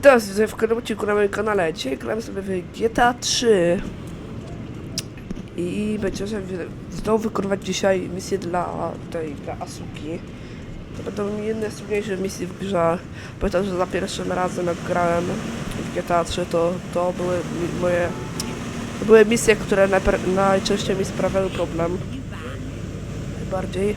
Witam was w kolejnym odcinku na moim kanale. Dzisiaj gramy sobie w GTA 3 i będziemy znowu wykonywać dzisiaj misję dla tej, dla Asuki. To będą jedne z trudniejszych misji w grze. Pamiętam, że za pierwszym razem jak grałem w GTA 3 to, to były moje to były misje, które najczęściej mi sprawiały problem. Najbardziej.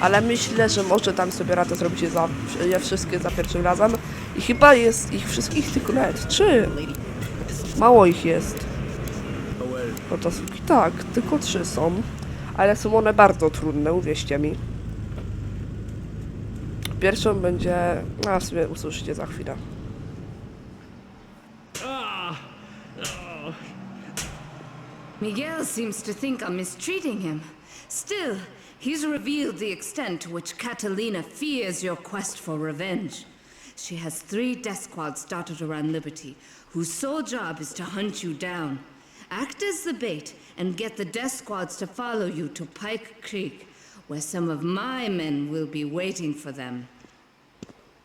Ale myślę, że może tam sobie radę zrobić je, za, je wszystkie za pierwszym razem. I chyba jest ich wszystkich tylko nawet trzy. Mało ich jest. No to są- tak, tylko trzy są. Ale są one bardzo trudne, uwierzcie mi. Pierwszą będzie... A w sumie usłyszycie za chwilę. Miguel seems to think I'm mistreating him. Still, he's revealed the extent to which Catalina fears your quest for revenge. She has three death squads dotted around Liberty, whose sole job is to hunt you down. Act as the bait and get the death squads to follow you to Pike Creek, where some of my men will be waiting for them.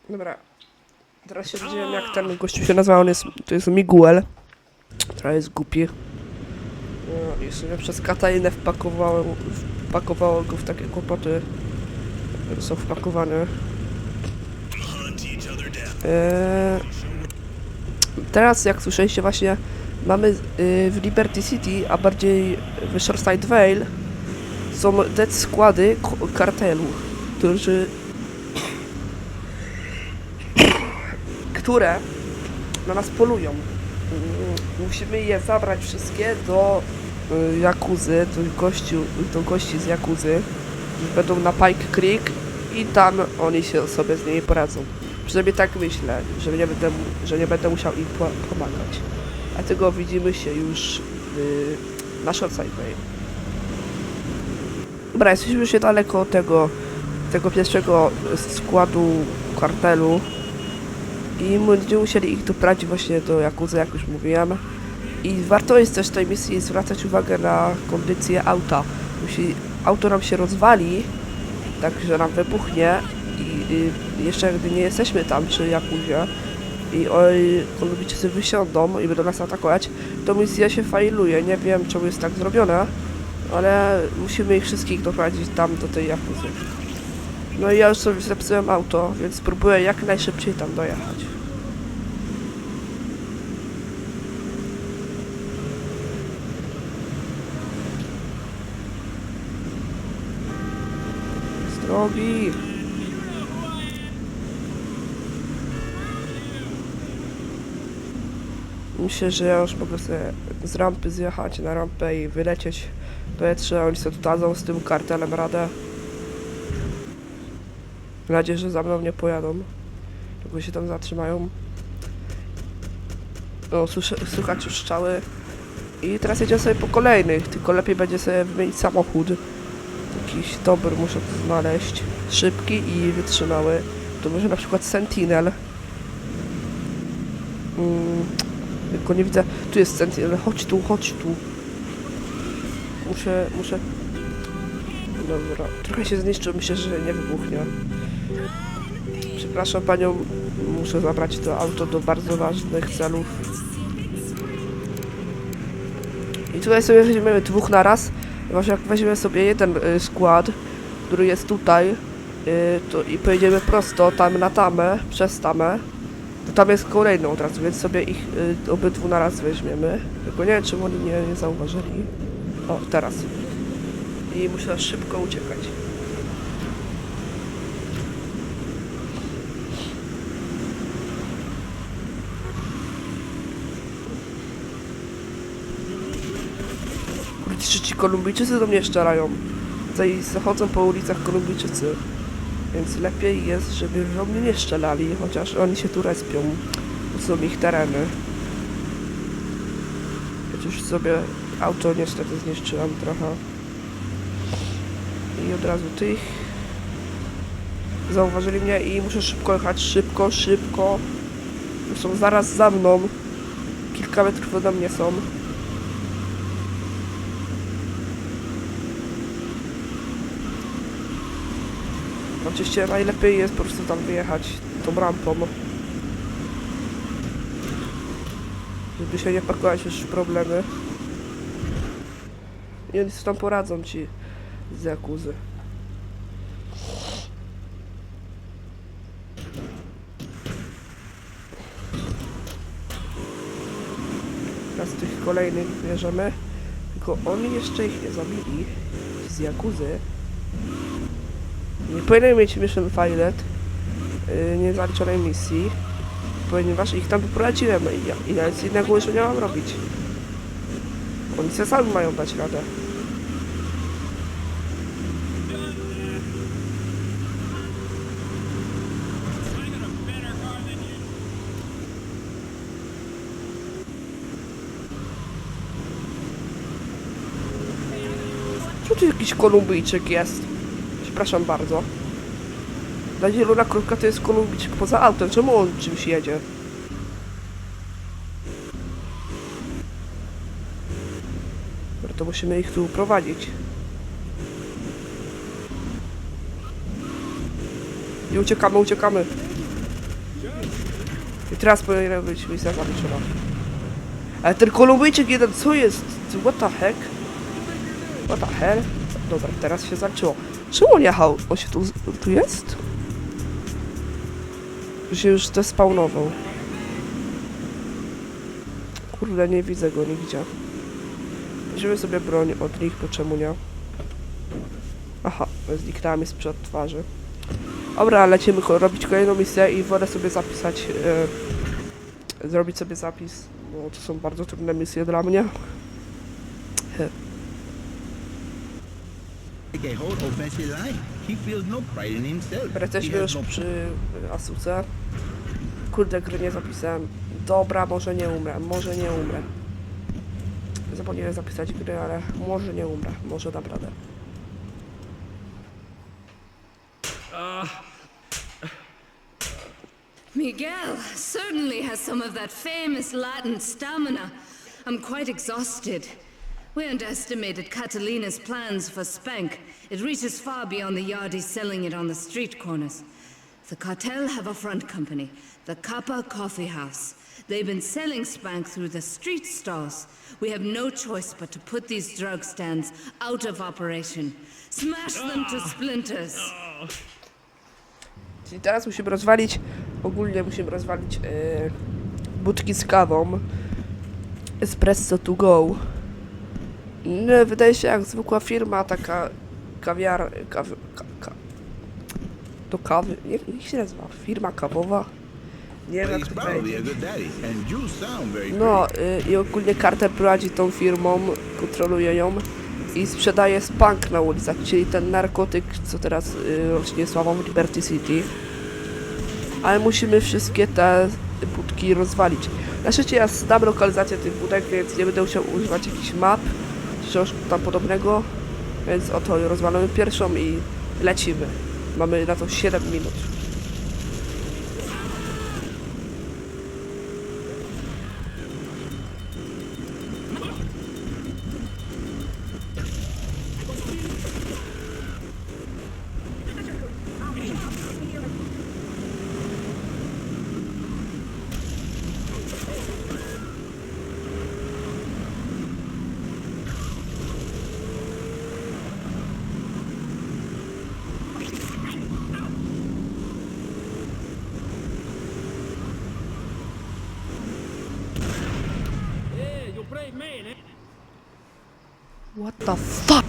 Dobra. Teraz się dowiedziałem jak ten gościu się nazywa, on jest, to jest Miguel. Trochę jest głupi. No, I sobie przez Katalinę wpakowałem, wpakowało go w takie kłopoty, są wpakowane. Eee, teraz jak słyszeliście właśnie mamy y, w Liberty City, a bardziej w Shoreside Vale są dead składy kartelu, którzy które na nas polują. Mm, Musimy je zabrać wszystkie do y, Jakuzy, do, gościu, do gości z Jakuzy. Będą na Pike Creek i tam oni się sobie z nimi poradzą. Przynajmniej tak myślę, że nie będę, że nie będę musiał im po- pomagać. Dlatego widzimy się już y, na Shoreside Bay. Dobra, jesteśmy już niedaleko tego, tego pierwszego składu kartelu. I będziemy musieli ich doprowadzić właśnie do Jakuzy, jak już mówiłem. I warto jest też w tej misji zwracać uwagę na kondycję auta. Jeśli auto nam się rozwali, tak że nam wybuchnie i, i jeszcze gdy nie jesteśmy tam przy Jakuzie i oj, kondowiczycy wysiądą i będą nas atakować, to misja się failuje. Nie wiem czemu jest tak zrobione, ale musimy ich wszystkich doprowadzić tam do tej Jakuzy. No i ja już sobie zepsułem auto, więc spróbuję jak najszybciej tam dojechać. Z drogi! Myślę, że ja już mogę sobie z rampy zjechać na rampę i wylecieć powietrze. Oni sobie dadzą z tym kartelem radę. Nadzieję, że za mną nie pojadą. Tylko się tam zatrzymają. O, słychać już strzały. I teraz jedziemy sobie po kolejnych, tylko lepiej będzie sobie wymienić samochód. Jakiś dobry muszę tu znaleźć. Szybki i wytrzymały. To może na przykład Sentinel. Mm, tylko nie widzę. Tu jest Sentinel. Chodź tu, chodź tu. Muszę, muszę... Dobra, trochę się zniszczył, myślę, że nie wybuchnie. Przepraszam panią, muszę zabrać to auto do bardzo ważnych celów. I tutaj sobie weźmiemy dwóch na raz. Właśnie jak weźmiemy sobie jeden y, skład, który jest tutaj, y, to i pojedziemy prosto tam na tamę, przez tamę, tam jest kolejną razu, więc sobie ich y, obydwu na raz weźmiemy. Tylko nie wiem, czemu oni nie, nie zauważyli. O, teraz. I muszę szybko uciekać. Kurczę, ci Kolumbijczycy do mnie. Tutaj zachodzą po ulicach Kolumbijczycy. Więc lepiej jest, żeby do mnie nie strzelali, chociaż oni się tu respią. To są ich tereny. Chociaż sobie auto niestety zniszczyłam trochę. I od razu tych. Zauważyli mnie i muszę szybko jechać. Szybko, szybko. Są zaraz za mną. Kilka metrów ode mnie są. Oczywiście najlepiej jest po prostu tam wyjechać tą rampą. Żeby się nie pakować już w problemy. I oni tam poradzą ci z Jakuzy. Teraz tych kolejnych bierzemy. Tylko oni jeszcze ich nie zabili. Z Jakuzy. Nie powinien mieć mission pilot. Yy, niezaliczonej misji. Ponieważ ich tam poprowadziłem i ja, i ja nic innego już nie mam robić. Oni sobie sami mają dać radę. Co tu jakiś Kolumbijczyk jest? Przepraszam bardzo. Dla zielona kropka to jest Kolumbijczyk poza autem. Czemu on czymś jedzie? Dobra, to musimy ich tu uprowadzić. I uciekamy, uciekamy. I teraz powinna być misja zaliczona. Ale ten Kolumbijczyk jeden, co jest? What the heck? What the hell? Dobra, teraz się zaczęło. Czemu on jechał? On się tu, tu jest? Się już despawnował. Kurde, nie widzę go nigdzie. Weźmiemy sobie broń od nich, bo czemu nie? Aha, zniknęła mi sprzed twarzy. Dobra, lecimy robić kolejną misję i wolę sobie zapisać, e, zrobić sobie zapis, bo to są bardzo trudne misje dla mnie. Jesteśmy has już no przy y, Asuce. Kurde, gry nie zapisałem. Dobra, może nie umrę, może nie umrę. Zapomniałem zapisać gry, ale może nie umrę, może dam radę. Miguel certainly has some of that famous Latin stamina. I'm quite exhausted. We underestimated Catalina's plans for Spank. It reaches far beyond the yardies selling it on the street corners. The cartel have a front company, the Kappa Coffee House. They've been selling Spank through the street stalls. We have no choice but to put these drug stands out of operation. Smash them to ah. splinters. Czyli teraz musimy rozwalić, ogólnie musimy rozwalić yy, budki z kawą. Espresso to go. No, wydaje się jak zwykła firma, taka kawiar... Kaw, ka, ka, do kawy, jak, jak się nazywa? Firma kawowa? Nie wiem very No y, i ogólnie Carter prowadzi tą firmą, kontroluje ją i sprzedaje spank na ulicach, czyli ten narkotyk, co teraz y, rośnie sławą w Liberty City. Ale musimy wszystkie te budki rozwalić. Na szczęście ja znam lokalizację tych budek, więc nie będę musiał używać jakichś map czegoś tam podobnego. Więc oto rozwalamy pierwszą i lecimy. Mamy na to 7 minut. The fuck?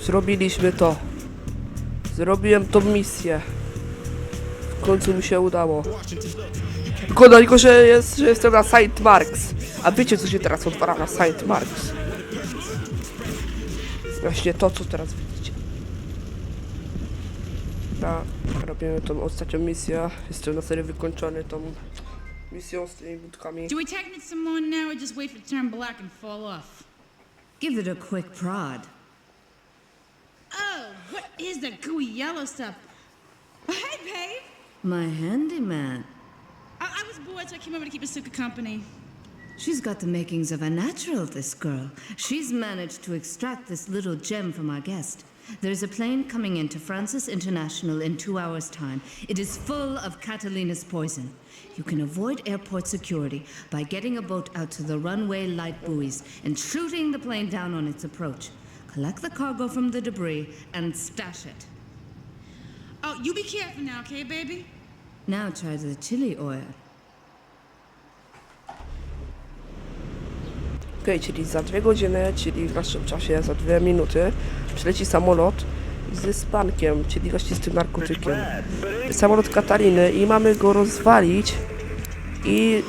Zrobiliśmy to. Zrobiłem tą misję. W końcu mi się udało. Tylko tylko, że, jest, że jestem na Saint Marks. A wiecie, co się teraz odwala na Saint Marks? Właśnie to, co teraz widzicie. Ja robimy tą ostatnią misję. Jestem na serio wykończony tą misją z tymi budkami. Do we tighten it some more now or just wait for it to turn black and fall off? Give it a quick prod. Oh, what is that gooey yellow stuff? Oh, hey, babe. My handyman. I, I was bored, so I came over to keep Asuka company. She's got the makings of a natural, this girl. She's managed to extract this little gem from our guest. There's a plane coming into Francis International in two hours' time. It is full of Catalina's poison. You can avoid airport security by getting a boat out to the runway light buoys and shooting the plane down on its approach. Collect the cargo from the debris and stash it. Oh, you be careful now, okay, baby? Now try the chili oil. Okej, czyli za dwie godziny, czyli w naszym czasie za dwie minuty, przyleci samolot z spankiem, czyli właśnie z tym narkotykiem. Samolot Katariny i mamy go rozwalić i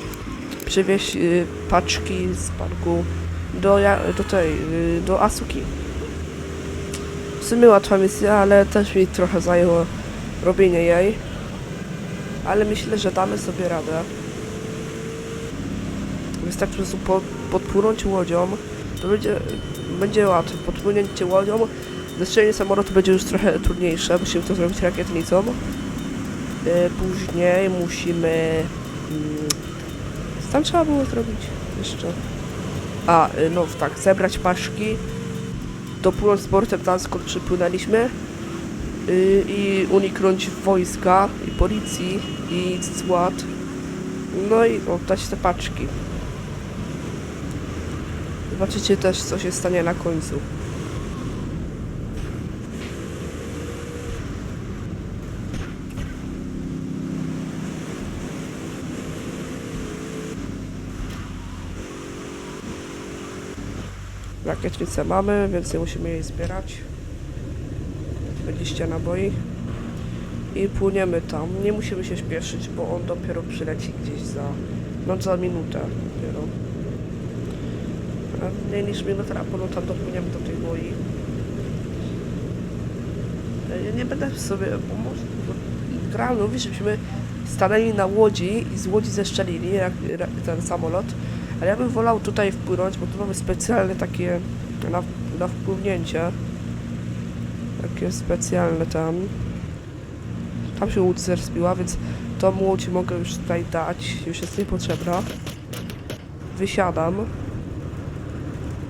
przywieźć y, paczki z spanku do, do tej, y, do Asuki. W sumie łatwa misja, ale też mi trochę zajęło robienie jej. Ale myślę, że damy sobie radę. Wystarczy po prostu podpłynąć łodzią. To będzie, będzie łatwe. Podpłynięcie łodzią. Zestrzelenie samolotu będzie już trochę trudniejsze. Musimy to zrobić rakietnicą. E, później musimy... Mm, tam trzeba było zrobić jeszcze? A, y, no tak, zebrać paszki. Dopłynąć z portem tam, skąd przypłynęliśmy. Y, I uniknąć wojska i policji i SWAT. No i oddać te paczki. Zobaczycie też, co się stanie na końcu. Rakietnicę mamy, więc nie musimy jej zbierać. 20 naboi. I płyniemy tam. Nie musimy się śpieszyć, bo on dopiero przyleci gdzieś za... No za minutę dopiero. Minutę, a potem tam dopłyniemy do tej boi. Ja nie będę sobie, bo może, gra mówi, żebyśmy stanęli na łodzi i z łodzi zeszczelili jak, ra- ten samolot, ale ja bym wolał tutaj wpłynąć, bo tu mamy specjalne takie na, na wpłynięcie. Takie specjalne tam. Tam się łódź zerspiła, więc tą łódź mogę już tutaj dać, już jest niepotrzebna. Wysiadam.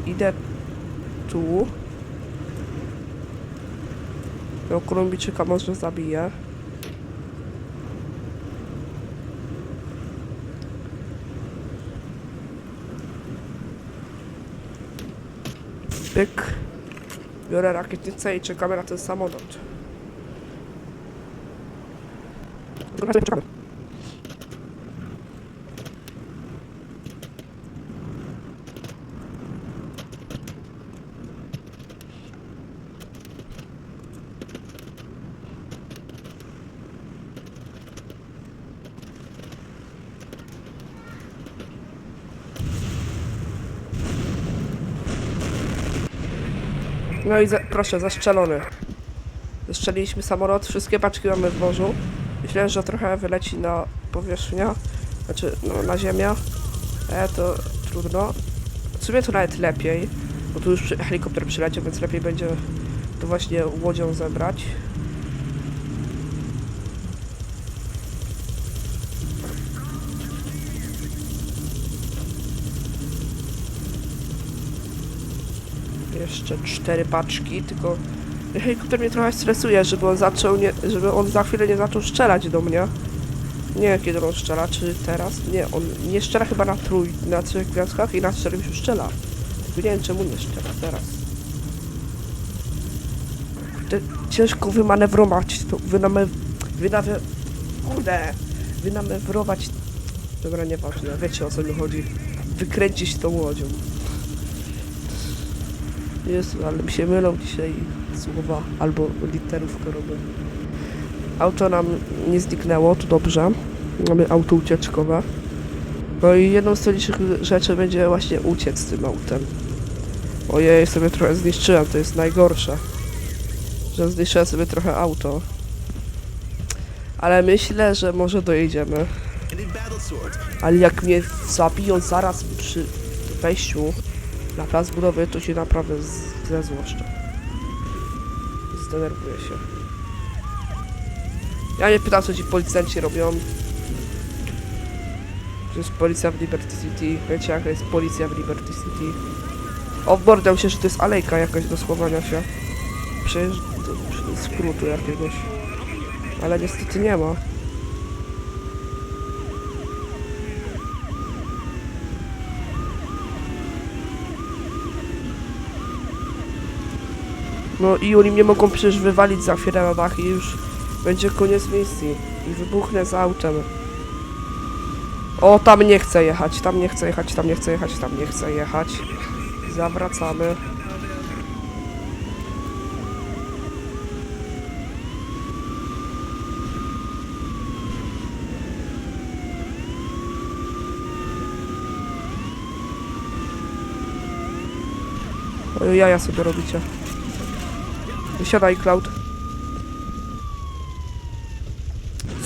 Idę tu. No, Kolumbijczyka może zabiję. Pyk. Biorę rakietnicę i czekamy na ten samolot. Czekamy. No i za, proszę, zastrzelony. Zestrzeliliśmy samolot, wszystkie paczki mamy w morzu. Myślę, że trochę wyleci na powierzchnię, znaczy no, na ziemię. E, to trudno. W sumie to nawet lepiej, bo tu już helikopter przyleciał, więc lepiej będzie to właśnie łodzią zebrać. Jeszcze cztery paczki, tylko helikopter mnie trochę stresuje, żeby on zaczął nie, żeby on za chwilę nie zaczął strzelać do mnie. Nie wiem kiedy on strzela, czy teraz? Nie, on nie strzela chyba na trój, na trzech gwiazdkach i na czterech już strzela. Tylko nie wiem czemu nie strzela teraz. Kurde, ciężko wymanewrować, to wynamew... wynawe... kurde, wynamewrować Dobra, nieważne, wiecie o co mi chodzi. Wykręcić tą łodzią. Jezu, ale mi się mylą dzisiaj słowa albo literówkę robię. Auto nam nie zniknęło, to dobrze. Mamy auto ucieczkowe. No i jedną z licznych rzeczy będzie właśnie uciec z tym autem. Ojej, sobie trochę zniszczyłem, to jest najgorsze. Że zniszczyłem sobie trochę auto. Ale myślę, że może dojedziemy. Ale jak mnie zabiją zaraz przy wejściu na plac budowy, to się naprawdę zezłoszczę. Zdenerwuję się. Ja nie pytam, co ci policjanci robią. To jest policja w Liberty City. Wiecie, jaka jest policja w Liberty City? Obmordam się, że to jest alejka jakaś do schowania się. Przecież skrótu jakiegoś. Ale niestety nie ma. No i oni mnie mogą przecież wywalić za chwilę na dach i już będzie koniec misji. I wybuchnę z autem. O, tam nie chcę jechać, tam nie chcę jechać, tam nie chcę jechać, tam nie chcę jechać. Zawracamy. Oj, jaja sobie robicie. Wysiadaj, Cloud.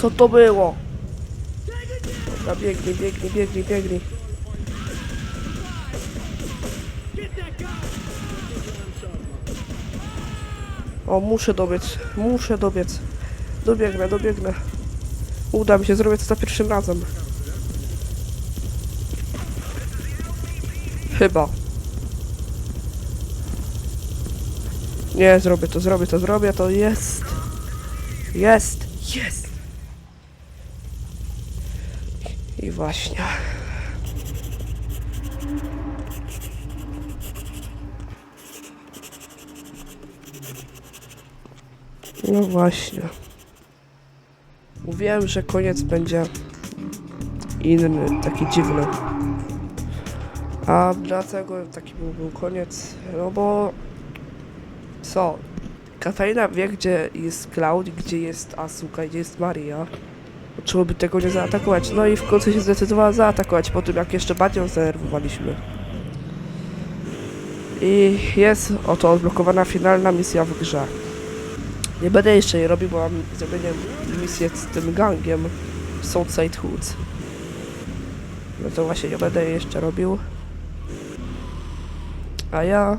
Co to było? Dobra, biegnij, biegnij, biegnij, biegnij. O, muszę dobiec, muszę dobiec. Dobiegnę, dobiegnę. Uda mi się, zrobię to za pierwszym razem. Chyba. Nie, zrobię to, zrobię to, zrobię to, jest. Jest, jest. I właśnie. No właśnie. Mówiłem, że koniec będzie inny, taki dziwny. A dlaczego taki był, był koniec? No bo... Co? Katarina wie, gdzie jest Cloud, gdzie jest Asuka, gdzie jest Maria. Czemu by tego nie zaatakować? No i w końcu się zdecydowała zaatakować, po tym jak jeszcze bardziej ją zdenerwowaliśmy. I jest oto odblokowana finalna misja w grze. Nie będę jeszcze jej robił, bo mam zrobienie misję z tym gangiem Southside Hoods. No to właśnie nie będę jej jeszcze robił. A ja...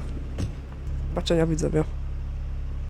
Baczenia widzowie.